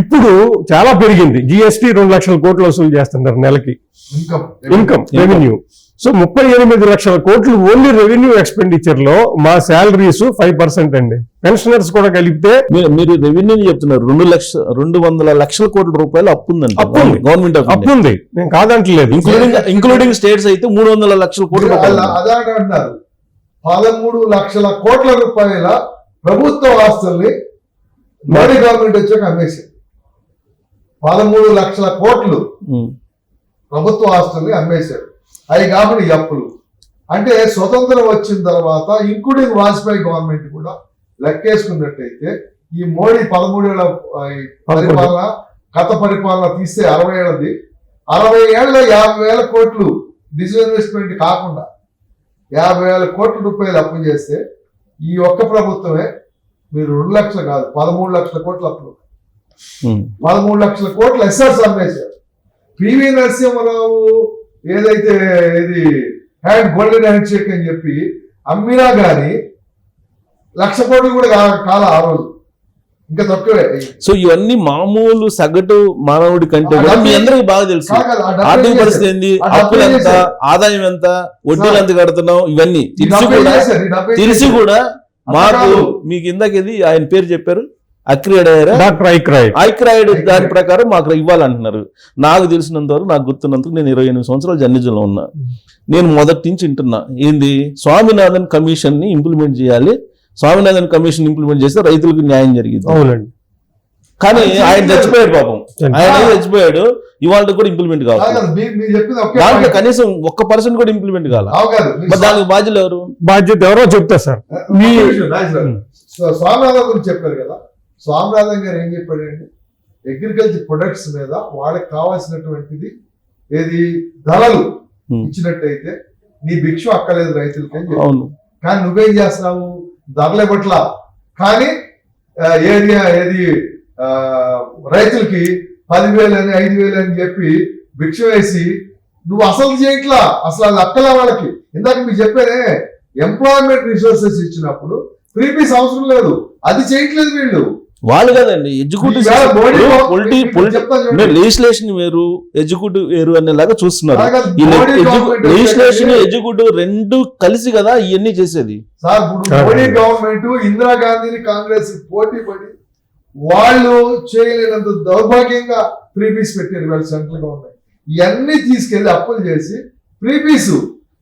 Speaker 3: ఇప్పుడు చాలా పెరిగింది. జిఎస్టీ రెండు లక్షల కోట్లు వసూలు చేస్తున్నారు నెలకి.
Speaker 2: ఇన్కమ్
Speaker 3: రెవెన్యూ సో ముప్పై ఎనిమిది లక్షల కోట్లు ఓన్లీ రెవెన్యూ ఎక్స్పెండిచర్లో మా శాలరీస్ ఫైవ్ పర్సెంట్ అండి. పెన్షనర్స్ కూడా కలిపితే
Speaker 1: మీరు మీరు రెవెన్యూ చెప్తున్నారు. రెండు లక్ష రెండు వందల లక్షల కోట్ల రూపాయలు అప్పు ఉందంట
Speaker 3: అప్పు ఉంది.
Speaker 1: గవర్నమెంట్ ఆఫ్
Speaker 3: అప్పు ఉంది నేను కాదంటలేదు.
Speaker 1: ఇంక్లూడింగ్ ఇంక్లూడింగ్ స్టేట్స్ అయితే మూడు వందల లక్షల కోట్ల రూపాయలు
Speaker 2: పదమూడు లక్షల కోట్ల రూపాయల ప్రభుత్వ ఆస్తుల్ని మోడీ గవర్నమెంట్ వచ్చాక అమ్మేసింది. పదమూడు లక్షల కోట్లు. ప్రభుత్వ ఆస్తుల్ని అమ్మేశాడు అవి కాబట్టి అప్పులు. అంటే స్వతంత్రం వచ్చిన తర్వాత ఇంక్లూడింగ్ వాజ్పేయి గవర్నమెంట్ కూడా లెక్కేసుకున్నట్టయితే ఈ మోడీ పదమూడేళ్ళ పరిపాలన గత పరిపాలన తీస్తే అరవై ఏళ్ళది. అరవై ఏళ్ళ యాభై వేల కోట్లు డిస్ఇన్వెస్ట్మెంట్ కాకుండా యాభై వేల కోట్ల రూపాయలు అప్పు చేస్తే ఈ ఒక్క ప్రభుత్వమే మీరు రెండు లక్షలు కాదు పదమూడు లక్షల కోట్ల అప్పులు. పదమూడు లక్షల కోట్ల ఎస్ఆర్స్ అమ్మేశారు పివి నరసింహరావు ఏదైతే ఇది హ్యాండ్ గోల్డెన్ హ్యాండ్ షేక్ అని చెప్పి అమ్మినా గాని లక్ష కోట్లు కూడా కాల ఆ రోజు. ఇంకా తక్కువే.
Speaker 1: సో ఇవన్నీ మామూలు సగటు మానవుడి కంటే కూడా మీ అందరికి బాగా తెలుసు. ఆర్థిక పరిస్థితి? ఏంది? అప్పులు ఎంత? ఆదాయం ఎంత? వడ్డీలు ఎంత కడుతున్నాం ఇవన్నీ. తెలిసి కూడా తెలిసి? కూడా మాకు. మీకు ఇందాకేది ఆయన పేరు చెప్పారు? అక్రియేట్ అయ్యారా?
Speaker 3: డాక్టర్ ఐక్రాయిడ్
Speaker 1: ఐక్రాయిడ్
Speaker 2: ఐక్రాయిడ్.
Speaker 1: దాని ప్రకారం మాకు ఇవ్వాలంటున్నారు. నాకు తెలిసినంత వరకు నాకు గుర్తున్నందుకు నేను ఇరవై ఎనిమిది సంవత్సరాలు జర్నలిజంలో ఉన్నా. నేను మొదటి నుంచి వింటున్నా. ఏంది? స్వామినాథన్ కమిషన్ని ఇంప్లిమెంట్ చేయాలి. స్వామినాథన్ కమిషన్ ఇంప్లిమెంట్ చేస్తే రైతులకు న్యాయం జరిగింది.
Speaker 3: అవునండి.
Speaker 1: కానీ ఆయన చచ్చిపోయాడు పాపం. ఆయన చచ్చిపోయాడు ఇవాళ కూడా ఇంప్లిమెంట్ కావాలి. దాంట్లో. కనీసం ఒక్క పర్సెంట్ కూడా ఇంప్లిమెంట్ కావాలి దానికి బాధ్యులు ఎవరు?
Speaker 3: బాధ్యత ఎవరో చెప్తా సార్.
Speaker 2: స్వామినాథన్ గురించి చెప్పారు కదా. స్వామినాథన్ గారు ఏం చెప్పాడంటే అగ్రికల్చర్ ప్రొడక్ట్స్ మీద వాళ్ళకి కావాల్సినటువంటిది ఏది? ధరలు. ఇచ్చినట్టయితే నీ భిక్ష అక్కలేదు రైతులకి అని కానీ నువ్వేం చేస్తున్నావు? ధరలే పట్ల. కానీ ఏది ఏది రైతులకి పదివేలు అని ఐదు వేలు అని చెప్పి భిక్ష వేసి నువ్వు అసలు చేయట్లా? అసలు అది అక్కల వాళ్ళకి. ఇందాక మీకు చెప్పానే ఎంప్లాయ్మెంట్ రిసోర్సెస్ ఇచ్చినప్పుడు ప్రీపీస్ అవసరం లేదు. అది చేయట్లేదు వీళ్ళు.
Speaker 1: వాళ్ళు కదండి ఎగ్జిక్యూటివ్. లెజిస్లేషన్ వేరు ఎగ్జిక్యూటివ్ వేరు అనేలాగా చూస్తున్నారు. లెజిస్లేషన్ ఎగ్జిక్యూటివ్ రెండు కలిసి కదా ఇవన్నీ చేసేది.
Speaker 2: సార్. మోడీ గవర్నమెంట్ ఇందిరాగాంధీని కాంగ్రెస్ పోటీ పడి వాళ్ళు చేయలేనంత దౌర్భాగ్యంగా ప్రీపీస్ పెట్టారు వీళ్ళ సెంట్రల్ గవర్నమెంట్ ఇవన్నీ తీసుకెళ్ళి అప్పులు చేసి ప్రీపీస్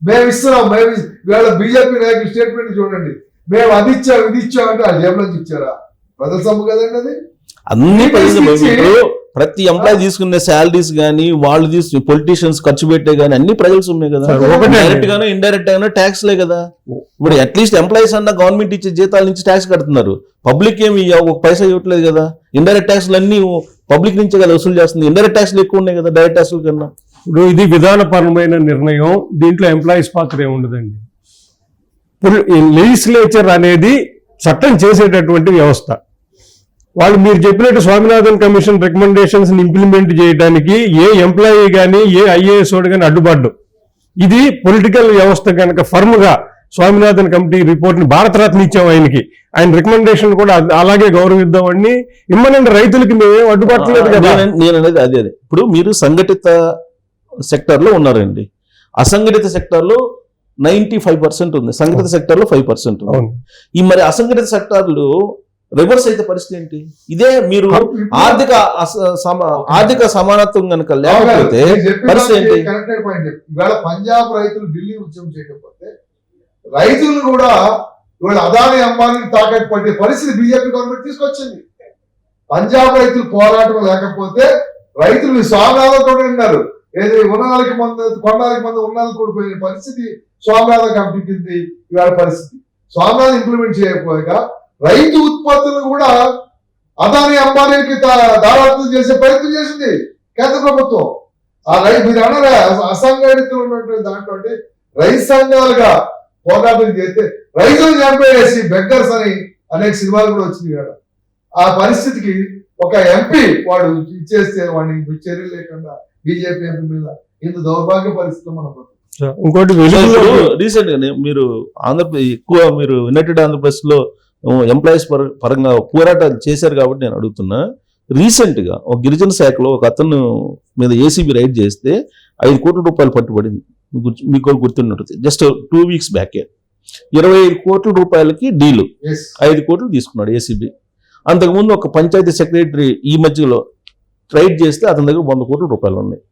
Speaker 2: మేము ఇస్తున్నాం మేము వీళ్ళ బీజేపీ నాయకులు స్టేట్మెంట్ చూడండి. మేము అది ఇచ్చాం ఇది ఇచ్చాం అంటే ఆ జేబులో నుంచి ఇచ్చారా? ప్రజల సొమ్ము కదండి అది?
Speaker 1: అన్ని ప్రజలు ఇప్పుడు ప్రతి ఎంప్లాయ్ తీసుకునే శాలరీస్ గానీ వాళ్ళు తీసుకునే పొలిటీషియన్స్ ఖర్చు పెట్టే గానీ అన్ని ప్రజల సొమ్మే కదా. డైరెక్ట్ గానో ఇండైరెక్ట్ గానో ట్యాక్స్ లే కదా. ఇప్పుడు అట్లీస్ట్ ఎంప్లాయీస్ అన్న గవర్నమెంట్ ఇచ్చే జీతాల నుంచి ట్యాక్స్ కడుతున్నారు. పబ్లిక్ ఏమి ఒక పైసా ఇవ్వట్లేదు కదా. ఇండైరెక్ట్ ట్యాక్స్లు అన్ని పబ్లిక్ నుంచే కదా వసూలు చేస్తుంది. ఇండైరెక్ట్ ట్యాక్స్లు ఎక్కువ ఉన్నాయి కదా డైరెక్ట్ ట్యాక్స్ల కన్నా.
Speaker 3: ఇప్పుడు ఇది విధానపరమైన నిర్ణయం. దీంట్లో ఎంప్లాయీస్ పాత్ర ఏముండదండి? లెజిస్లేచర్ అనేది చట్టం చేసేటటువంటి వ్యవస్థ. వాళ్ళు మీరు చెప్పినట్టు స్వామినాథన్ కమిషన్ రికమెండేషన్స్ ఇంప్లిమెంట్ చేయడానికి ఏ ఎంప్లాయీ కానీ ఏ ఐఏఎస్ వాడు కానీ అడ్డుపడ్డు. ఇది పొలిటికల్ వ్యవస్థ కనుక ఫర్మ్గా స్వామినాథన్ కమిటీ రిపోర్ట్ని భారతరత్న ఇచ్చాం ఆయనకి. ఆయన రికమెండేషన్ కూడా అలాగే గౌరవిద్దామని ఇమ్మనండి రైతులకి మేమేం అడ్డుపట్టలేదు కదా.
Speaker 1: నేను- అనేది అదే అదే. ఇప్పుడు మీరు సంఘటిత సెక్టర్లో ఉన్నారండి. అసంఘటిత సెక్టర్లో నైన్టీ ఫైవ్ పర్సెంట్ ఉంది. సంఘటిత సెక్టర్లో ఫైవ్ పర్సెంట్ ఉంది ఈ మరి అసంఘటిత సెక్టార్లు రివర్స్ అయితే పరిస్థితి ఏంటి? ఇదే మీరు ఆర్థిక ఆర్థిక సమానత్వం కనుక లేకపోతే పరిస్థితి ఏంటి?
Speaker 2: ఇవాళ పంజాబ్ రైతులు ఢిల్లీ ఉద్యమం చేయకపోతే రైతులు కూడా ఇవాళ అదాని అంబానీ తాకట్టు పట్టే పరిస్థితి బీజేపీ గవర్నమెంట్ తీసుకొచ్చింది. పంజాబ్ రైతులు పోరాటం లేకపోతే రైతులు స్వామినాథంతో ఉన్నారు ఏది ఉన్నదానికి మంది కొన్నాళ్ళకి మంది ఉన్నదానికి కూడిపోయిన పరిస్థితి స్వామినాథ కమిటీకి ఇవాళ పరిస్థితి. స్వామినాథన్ ఇంప్లిమెంట్ చేయకపోగా రైతు ఉత్పత్తులను కూడా అదాని అంబానీకి దా- దారాదత్తం చేసే ప్రయత్నం చేసింది కేంద్ర ప్రభుత్వం ఆ రైతు మీరు అసంఘటితులు ఉన్నటువంటి దాంట్లో అంటే రైతు సంఘాలుగా పోరాటం చేస్తే రైతులు చంపేసి బెగ్గర్స్ అని అనేక సినిమాలు కూడా వచ్చింది కదా ఆ పరిస్థితికి ఒక ఎంపీ వాడు ఇచ్చేస్తే వాడిని చర్యలు లేకుండా బీజేపీ ఎంపీ మీద ఇంత దౌర్భాగ్య పరిస్థితిలో మనం.
Speaker 3: ఇంకోటి
Speaker 1: రీసెంట్ గానే మీరు ఆంధ్రప్రదేశ్ ఎక్కువ మీరు యునైటెడ్ ఆంధ్రప్రదేశ్లో ఎంప్లాయీస్ పరంగా పోరాటాలు చేశారు కాబట్టి నేను అడుగుతున్నా. రీసెంట్గా ఒక గిరిజన శాఖలో ఒక అతను మీద ఏసీబీ రైడ్ చేస్తే ఐదు కోట్ల రూపాయలు పట్టుబడింది. మీకు మీకు గుర్తున్నట్టు జస్ట్ టూ వీక్స్ బ్యాకే. ఇరవై ఐదు కోట్ల రూపాయలకి డీలు. ఐదు కోట్లు తీసుకున్నాడు ఏసీబీ అంతకుముందు ఒక పంచాయతీ సెక్రటరీ ఈ మధ్యలో రైడ్ చేస్తే అతని దగ్గర వంద కోట్ల రూపాయలు ఉన్నాయి.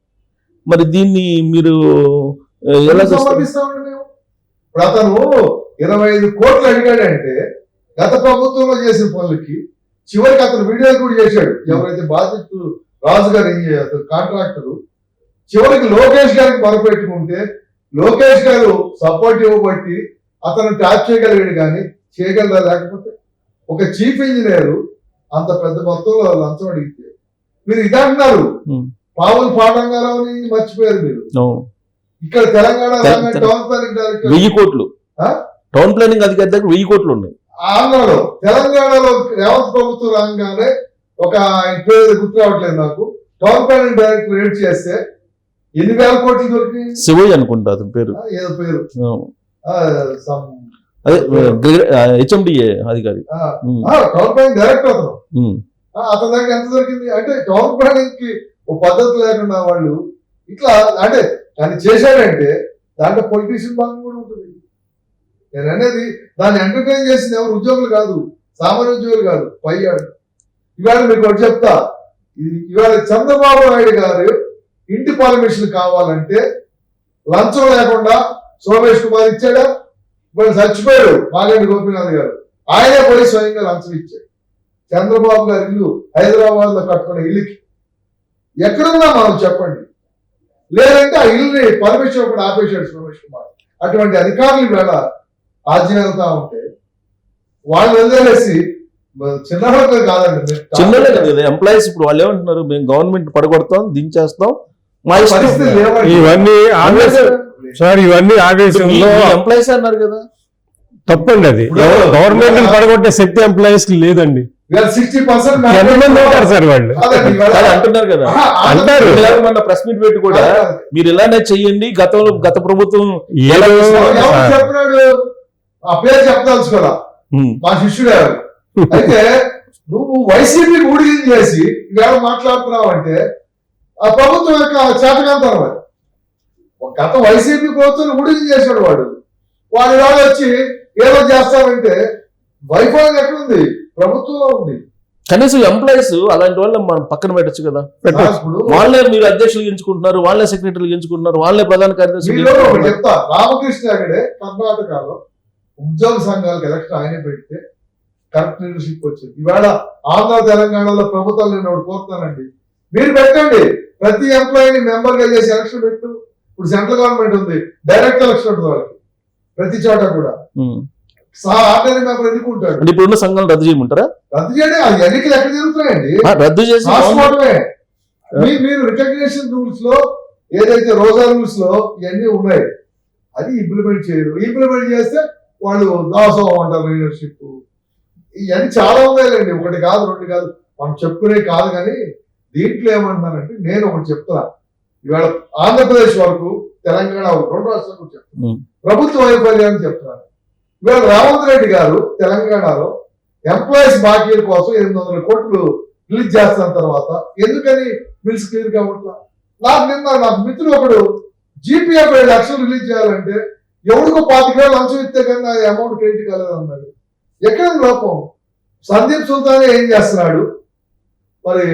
Speaker 1: మరి దీన్ని మీరు ఎలా
Speaker 2: ఇరవై ఐదు కోట్లు అడిగాడంటే గత ప్రభుత్వంలో చేసిన పనులకి చివరికి అతను వీడియోలు కూడా చేశాడు. ఎవరైతే బాధితులు రాజు గారి అతను కాంట్రాక్టర్ చివరికి లోకేష్ గారికి మొరపెట్టుకుంటే లోకేష్ గారు సపోర్ట్ ఇవ్వబట్టి అతను ట్యాప్ చేయగలిగాడు కానీ చేయగలరా? లేకపోతే ఒక చీఫ్ ఇంజనీర్ అంత పెద్ద మొత్తంలో లంచం అడిగితే మీరు ఇది అంటున్నారు.
Speaker 1: Hmm.
Speaker 2: పావులు పాఠంగారావుని మర్చిపోయారు మీరు. ఇక్కడ తెలంగాణ టౌన్ ప్లానింగ్ డైరెక్టర్
Speaker 1: వెయ్యి కోట్లు? టౌన్ ప్లానింగ్ అధికారి దగ్గర వెయ్యి కోట్లు ఉన్నాయి.
Speaker 2: ఆంధ్రలో తెలంగాణలో రేవంత్ ప్రభుత్వం రాగానే ఒక పేరు గుర్తు రావట్లేదు నాకు. టౌన్ ప్లానింగ్ డైరెక్టర్ రేట్ చేస్తే ఎన్ని వేల కోట్లు దొరికి
Speaker 1: శివయ్య అనుకుంటా అతని పేరు.
Speaker 2: ఏదో పేరు.
Speaker 1: అదే హెచ్ఎండిఏ అధికారి.
Speaker 2: టౌన్ ప్లానింగ్ డైరెక్టర్ అతను. అతని దగ్గర ఎంత దొరికింది? అంటే టౌన్ ప్లానింగ్కి ఒక పద్ధతి లేకుండా వాళ్ళు ఇట్లా అంటే దాన్ని చేశాడంటే దాంట్లో పొలిటీషియన్ భాగం నేను అనేది దాన్ని ఎంటర్టైన్ చేసింది ఎవరు? ఉద్యోగులు కాదు. సామాన్య ఉద్యోగులు కాదు. పై ఇవాళ మీకు ఒకటి చెప్తా. ఇవాళ చంద్రబాబు నాయుడు గారు ఇంటి పర్మిషన్ కావాలంటే లంచం లేకుండా సోమేష్ కుమార్ ఇచ్చాడా? ఇప్పుడు చచ్చిపోయాడు మాగండి గోపీనాథ్ గారు. ఆయనే పోయి స్వయంగా లంచం ఇచ్చాడు. చంద్రబాబు గారి ఇల్లు హైదరాబాద్లో కట్టుకున్న ఇల్లుకి. ఎక్కడున్నా మనం చెప్పండి. లేదంటే ఆ ఇల్లుని పర్మిషన్ ఒకటి ఆపేశాడు సోమేష్ కుమార్. అటువంటి అధికారులు వేళ రాజ్యం వెళ్తా ఉంటే వాళ్ళు వదిలేసి చిన్నవాళ్ళు కాదండి
Speaker 1: చిన్నలే కదా ఎంప్లాయీస్ ఇప్పుడు వాళ్ళు ఏమంటున్నారు? మేము గవర్నమెంట్ పడగొడతాం దించేస్తాం. మా
Speaker 3: ఇవన్నీ ఆవేశం. సార్ ఇవన్నీ ఆవేశంలో
Speaker 1: ఎంప్లాయీస్ అన్నారు కదా?
Speaker 3: తప్పండి అది. గవర్నమెంట్ పడగొట్టే శక్తి ఎంప్లాయీస్కి లేదండి. ఎంతమంది ఉంటారు సార్ వాళ్ళు?
Speaker 1: అంటున్నారు కదా.
Speaker 3: అంటారు.
Speaker 1: మొన్న ప్రెస్ మీట్ పెట్టి కూడా మీరు ఇలానే చెయ్యండి గతంలో గత ప్రభుత్వం
Speaker 2: ఆ పేరు చెప్పదలుచుకోరా మా శిష్యుడు అయితే నువ్వు వైసీపీ ఊడిగిం చేసి ఇవాళ మాట్లాడుతున్నావు అంటే ఆ ప్రభుత్వం యొక్క చేతకాంతరం ఒక గత వైసీపీ ప్రభుత్వం ఊడిగిం చేశాడు వాడు. వాడు ఇవాళ వచ్చి ఏదో చేస్తారంటే వైఫల్యం ఎక్కడుంది? ప్రభుత్వంలో ఉంది.
Speaker 1: కనీసం ఎంప్లాయీస్ అలాంటి వాళ్ళని మనం పక్కన పెట్టచ్చు కదా. వాళ్ళే మీరు అధ్యక్షులు ఎంచుకుంటున్నారు వాళ్ళే సెక్రటరీలు ఎంచుకుంటున్నారు వాళ్ళే ప్రధాన ఎంచుకుంటున్నారు.
Speaker 2: చెప్తా రామకృష్ణ కర్ణాటకలో ఉద్యోగ సంఘాలకు ఎలక్షన్ ఆయనే పెడితే కరెక్ట్ లీడర్షిప్ వచ్చింది. ఇవాళ ఆంధ్ర తెలంగాణలో ప్రభుత్వాలు నేను ఒకటి కోరుతానండి మీరు పెట్టండి. ప్రతి ఎంప్లాయీని మెంబర్గా చేసి ఎలక్షన్ పెట్టు. ఇప్పుడు సెంట్రల్ గవర్నమెంట్ ఉంది. డైరెక్ట్ ఎలక్షన్ ఉంటుంది వాళ్ళకి. ప్రతి చోట కూడా. ఆర్డినరీ మెంబర్ ఎన్నుకుంటాడు
Speaker 1: ఇప్పుడున్న సంఘాలు రద్దు చేయమంటారా?
Speaker 2: రద్దు చేయడం ఆ ఎన్నికలు ఎక్కడ జరుగుతున్నాయండి?
Speaker 1: రద్దు చేసి
Speaker 2: మీరు రికగ్నిషన్ రూల్స్లో ఏదైతే రోజా రూల్స్లో ఇవన్నీ ఉన్నాయి. అది ఇంప్లిమెంట్ చేయరు. ఇంప్లిమెంట్ చేస్తే వాళ్ళు దాసోహం అంటారు లీడర్షిప్ ఇవన్నీ చాలా ఉన్నాయండి ఒకటి కాదు రెండు కాదు. మనం చెప్పుకునే కాదు కానీ దీంట్లో ఏమంటున్నానంటే నేను ఒకటి చెప్తున్నా. ఇవాళ ఆంధ్రప్రదేశ్ వరకు తెలంగాణ రెండు రాష్ట్రాలకు చెప్తున్నా. ప్రభుత్వ వైఫల్యాన్ని చెప్తున్నాను ఇవాళ రేవంత్ రెడ్డి గారు తెలంగాణలో ఎంప్లాయీస్ బాకీల కోసం ఎనిమిది వందల కోట్లు రిలీజ్ చేస్తున్న తర్వాత ఎందుకని బిల్స్ క్లియర్ కావట్లా నాకు నిన్న నాకు మిత్రుడు ఒకడు జీపీఎఫ్ ఏడు లక్షలు రిలీజ్ చేయాలంటే ఎవరికో పాతిక వేలు లంచం ఇస్తే కానీ ఆ అమౌంట్ క్రెడిట్ కాలేదన్నాడు ఎక్కడ లోపం? సందీప్ సుల్తాన్ ఏం చేస్తున్నాడు? మరి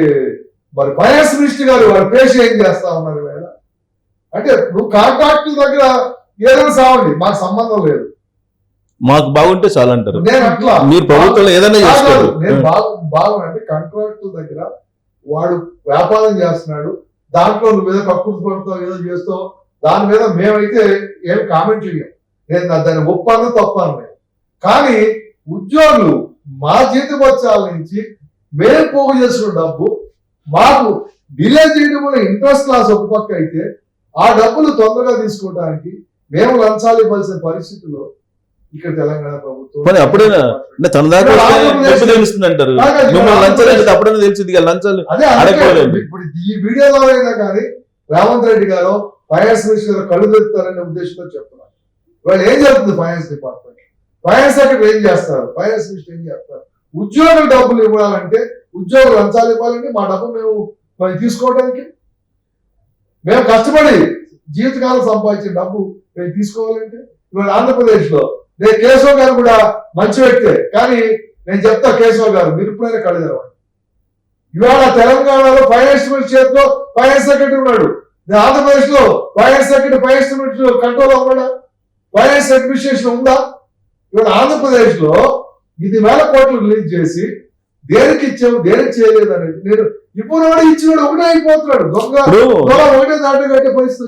Speaker 2: మరి ఫైనాన్స్ మినిస్టర్ గారు వారి పేషి ఏం చేస్తా ఉన్నారు వేళ అంటే నువ్వు కాంట్రాక్టుల దగ్గర ఏదైనా సావండి మాకు సంబంధం లేదు.
Speaker 1: మాకు బాగుంటే చాలా అంటారు
Speaker 2: నేను అట్లా.
Speaker 1: మీరు ప్రభుత్వంలో ఏదైనా
Speaker 2: కాదు,
Speaker 1: చేసుకోరు.
Speaker 2: నేను బాగు బాగుంటే కాంట్రాక్టుల దగ్గర వాడు వ్యాపారం చేస్తున్నాడు. దాంట్లో నువ్వు ఏదో కక్కుర్తి పడతావు ఏదో చేస్తావు దాని మీద మేమైతే ఏం కామెంట్ చేయం నేను దాన్ని ఒప్పను తప్పాను నేను. కానీ ఉద్యోగులు మా జీతపత్యాల నుంచి మేము పోగు చేసిన డబ్బు మాకు డిలే చేయడం వల్ల ఇంట్రెస్ట్ లాస్ ఒక పక్క అయితే ఆ డబ్బులు తొందరగా తీసుకోవడానికి మేము లంచాలు ఇవ్వాల్సిన పరిస్థితిలో ఇక్కడ తెలంగాణ ప్రభుత్వం
Speaker 1: అప్పుడైనా తన దాకా తెలుస్తుంది అంటారు అప్పుడైనా తెలిసింది లంచాలు
Speaker 2: అదే. ఇప్పుడు ఈ వీడియో ద్వారా అయినా కానీ రేవంత్ రెడ్డి గారు ఫైనాన్స్ మినిస్టర్ కళ్ళు తెరుతారనే ఉద్దేశంతో చెప్తున్నారు. వాళ్ళు ఏం జరుగుతుంది ఫైనాన్స్ డిపార్ట్మెంట్? ఫైనాన్స్ సెక్రటరీ ఏం చేస్తారు? ఫైనాన్స్ మినిస్టర్ ఏం చేస్తారు? ఉద్యోగులు డబ్బులు ఇవ్వాలంటే ఉద్యోగులు లంచాలు ఇవ్వాలంటే మా డబ్బు మేము మరి తీసుకోవడానికి? మేము కష్టపడి జీవితకాలం సంపాదించిన డబ్బు మేము తీసుకోవాలంటే? ఇవాళ ఆంధ్రప్రదేశ్లో నేను కేశవ్ గారు కూడా మంచి వ్యక్తే కానీ నేను చెప్తా కేశవ్ గారు మీరు ఇప్పుడైనా కళ్ళు తెరవండి. ఇవాళ తెలంగాణలో ఫైనాన్స్ మినిస్టర్ చేతిలో ఫైనాన్స్ సెక్రటరీ ఉన్నాడు. ఆంధ్రప్రదేశ్లో సెక్రటరీ ఫైనాన్స్ మినిస్టర్ కంట్రోల్ ఉన్నాడా ఫైనాన్స్ అడ్మినిస్ట్రేషన్ ఉందా? ఇవాళ ఆంధ్రప్రదేశ్లో ఇది వేల కోట్లు రిలీజ్ చేసి దేనికి ఇచ్చాము దేనికి చేయలేదు అనేది నేను ఇప్పుడు ఇచ్చినోడు ఒకటే అయిపోతున్నాడు. దొంగ ఒకటే దాటి కట్టే పరిస్థితి